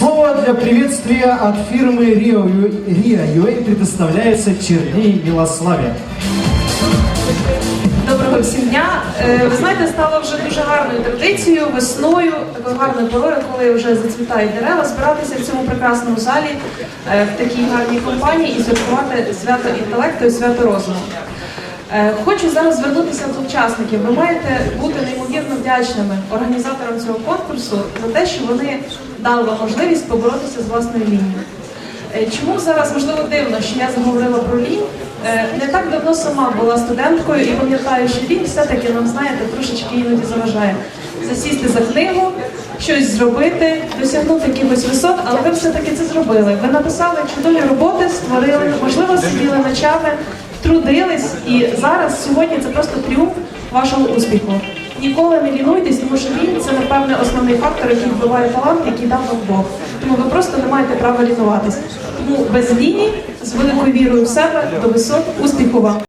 Слово для приветствия от фирмы Rio UA предоставляется Черней Милославе. Доброго всім дня. Е, Ви знаєте, стало вже дуже гарною традицією весною, такою гарною порою, коли вже зацвітають дерева, збиратися в цьому прекрасному залі е, в такій гарній компанії і святкувати свято інтелекту і свято розуму. Е, Хочу зараз звернутися до учасників. Ви маєте бути неймовірно вдячними організаторам цього конкурсу за те, що вони дали вам можливість поборотися з власною лінією. Е, Чому зараз можливо дивно, що я заговорила про лінь? Е, Не так давно сама була студенткою і пам'ятаю, що лінь все-таки нам знаєте трошечки іноді заважає засісти за книгу, щось зробити, досягнути якихось висот, але ви все-таки це зробили. Ви написали чудові роботи, створили, можливо, сиділи ночами, трудились, і зараз сьогодні це просто тріумф вашого успіху. Ніколи не лінуйтесь, тому що лінь це напевне основний фактор, який вбиває талант, який дав вам Бог. Тому ви просто не маєте права лінуватись. Тому без лінії, з великою вірою в себе до висот, успіху вам.